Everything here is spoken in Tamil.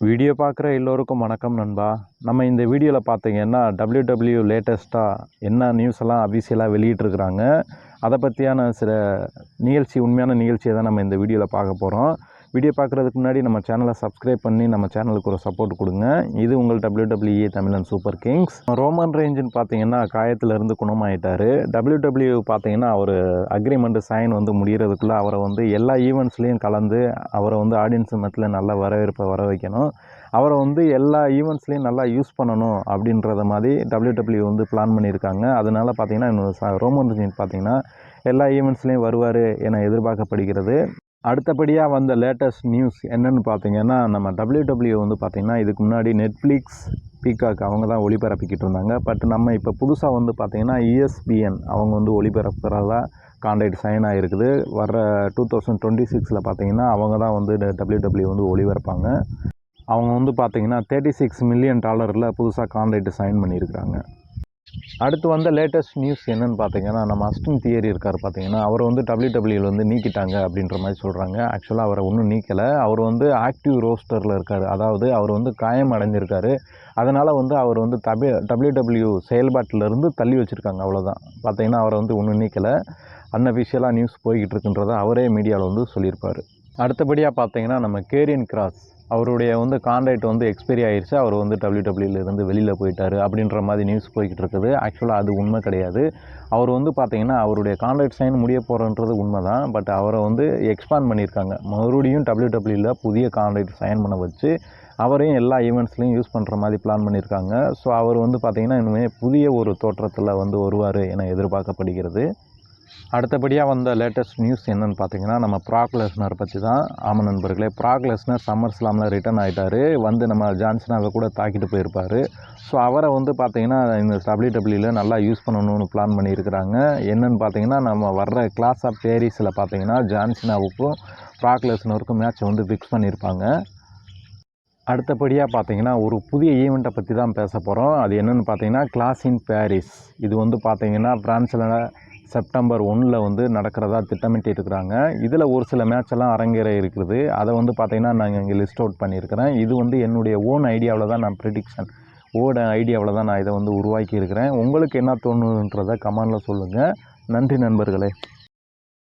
வீடியோ பார்க்குற எல்லோருக்கும் வணக்கம் நண்பா. நம்ம இந்த வீடியோவில் பார்த்தீங்கன்னா டபிள்யூ லேட்டஸ்ட்டாக என்ன நியூஸ் எல்லாம் அபிஷியலாக வெளியிட்டிருக்கிறாங்க அதை பற்றியான சில நிகழ்ச்சி உண்மையான நிகழ்ச்சியை தான் நம்ம இந்த வீடியோவில் பார்க்க போகிறோம் வீடியோ பார்க்குறதுக்கு முன்னாடி நம்ம சேனலை சப்ஸ்கிரைப் பண்ணி நம்ம சேனலுக்கு ஒரு சப்போர்ட் கொடுங்க. இது உங்கள் டபிள்யூ தமிழன் சூப்பர் கிங்ஸ் ரோமன் ரேஞ்சுன்னு பார்த்தீங்கன்னா காயத்திலிருந்து குணமாயிட்டார். டபிள்யூ பார்த்தீங்கன்னா அவர் அக்ரிமெண்ட் சைன் வந்து முடிகிறதுக்குள்ளே அவரை வந்து எல்லா ஈவெண்ட்ஸ்லேயும் கலந்து அவரை வந்து ஆடியன்ஸ் மத்தியில் நல்லா வரவேற்பை வர வைக்கணும். அவரை வந்து எல்லா ஈவெண்ட்ஸ்லேயும் நல்லா யூஸ் பண்ணணும் அப்படின்றத மாதிரி டபிள்யூ வந்து பிளான் பண்ணியிருக்காங்க. அதனால் பார்த்தீங்கன்னா இன்னொரு ரோமன் ரேஞ்சின் பார்த்தீங்கன்னா எல்லா ஈவெண்ட்ஸ்லேயும் வருவார் என எதிர்பார்க்கப்படுகிறது. அடுத்தபடியாக வந்த லேட்டஸ்ட் நியூஸ் என்னென்னு பார்த்தீங்கன்னா நம்ம டபிள்யூ வந்து பார்த்திங்கன்னா இதுக்கு முன்னாடி நெட்ஃப்ளிக்ஸ் பீகாக் அவங்க தான் ஒளிபரப்பிக்கிட்டு இருந்தாங்க. பட் நம்ம இப்போ புதுசாக வந்து பார்த்திங்கன்னா இஎஸ்பிஎன் அவங்க வந்து ஒளிபரப்புறதா கான்ட்ராக்ட் சைன் ஆகிருக்குது வர்ற டூ தௌசண்ட் டுவெண்ட்டி சிக்ஸில் பார்த்தீங்கன்னா அவங்க தான் வந்து டபிள்யூ வந்து ஒளிபரப்பாங்க. அவங்க வந்து பார்த்திங்கன்னா தேர்ட்டி சிக்ஸ் மில்லியன் டாலரில் புதுசாக கான்ட்ராக்ட் சைன் பண்ணியிருக்கிறாங்க. அடுத்து வந்த லேட்டஸ்ட் நியூஸ் என்னென்னு பார்த்தீங்கன்னா நம்ம அஸ்டின் தியரி இருக்கார் பார்த்தீங்கன்னா அவர் வந்து டபிள்யூ வந்து நீக்கிட்டாங்க அப்படின்ற மாதிரி சொல்கிறாங்க ஆக்சுவலாக அவரை ஒன்றும் நீக்கலை. அவர் வந்து ஆக்டிவ் ரோஸ்டரில் இருக்கார். அதாவது அவர் வந்து காயம் அடைஞ்சிருக்காரு. அதனால் வந்து அவர் வந்து தபி டபிள்யூ செயல்பாட்டிலிருந்து தள்ளி வச்சுருக்காங்க. அவ்வளோதான் பார்த்தீங்கன்னா அவரை வந்து ஒன்றும் நீக்கலை. அன்அஃபிஷியலாக நியூஸ் போய்கிட்டு இருக்குன்றதை அவரே மீடியாவில் வந்து சொல்லியிருப்பார். அடுத்தபடியாக பார்த்தீங்கன்னா நம்ம கேரியன் கிராஸ் அவருடைய வந்து கான்ட்ராக்ட் வந்து எக்ஸ்பைரி ஆயிடுச்சு அவர் வந்து டபிள்யூ இருந்து வெளியில் போயிட்டார் அப்படின்ற மாதிரி நியூஸ் போய்கிட்டு இருக்குது. ஆக்சுவலாக அது உண்மை கிடையாது. அவர் வந்து பார்த்திங்கன்னா அவருடைய கான்ட்ராக்ட் சைன் முடிய போகிறன்றது உண்மை தான் பட் அவரை வந்து எக்ஸ்பேண்ட் பண்ணியிருக்காங்க. மறுபடியும் டபிள்யூ புதிய கான்ட்ராக்ட் சைன் பண்ண வச்சு அவரையும் எல்லா ஈவெண்ட்ஸ்லையும் யூஸ் பண்ணுற மாதிரி பிளான் பண்ணியிருக்காங்க. ஸோ அவர் வந்து பார்த்திங்கன்னா இனிமேல் புதிய ஒரு தோற்றத்தில் வந்து வருவார் என எதிர்பார்க்கப்படுகிறது. அடுத்தபடியாக வந்த லேட்டஸ்ட் நியூஸ் என்னென்னு பார்த்தீங்கன்னா நம்ம ப்ராக் லெஸ்னர் பற்றி தான். ஆமாம் நண்பர்களே ப்ராக் லெஸ்னர் சம்மர் ஸ்லாமில் ரிட்டர்ன் ஆகிட்டார் வந்து நம்ம ஜான்சனாவை கூட தாக்கிட்டு போயிருப்பார். ஸோ அவரை வந்து பார்த்தீங்கன்னா இந்த டபிள்யூடபிள்யூவில் நல்லா யூஸ் பண்ணணும்னு பிளான் பண்ணியிருக்கிறாங்க. என்னன்னு பார்த்தீங்கன்னா நம்ம வர்ற கிளாஸ் ஆஃப் பேரிஸில் பார்த்தீங்கன்னா ஜான்சினாவுக்கும் ப்ராக் லெஸ்னருக்கும் மேட்ச் வந்து ஃபிக்ஸ் பண்ணியிருப்பாங்க. அடுத்தபடியாக பார்த்தீங்கன்னா ஒரு புதிய ஈவெண்ட்டை பற்றி தான் பேச போகிறோம் அது என்னென்னு பார்த்தீங்கன்னா கிளாஸ் இன் பாரிஸ் இது வந்து பார்த்தீங்கன்னா பிரான்ஸில் செப்டம்பர் ஒன்றில் வந்து நடக்கிறதா திட்டமிட்டு இருக்கிறாங்க இதில் ஒரு சில மேட்ச் எல்லாம் அரங்கேற இருக்குது. அதை வந்து பார்த்திங்கன்னா நாங்கள் இங்கே லிஸ்ட் அவுட் பண்ணியிருக்கிறேன். இது வந்து என்னுடைய ஓன் ஐடியாவில் தான் நான் ப்ரிடிக்ஷன் ஓட ஐடியாவில் தான் நான் இதை வந்து உருவாக்கி இருக்கிறேன் உங்களுக்கு என்ன தோணுன்றதை கமெண்டில் சொல்லுங்கள் நன்றி நண்பர்களே.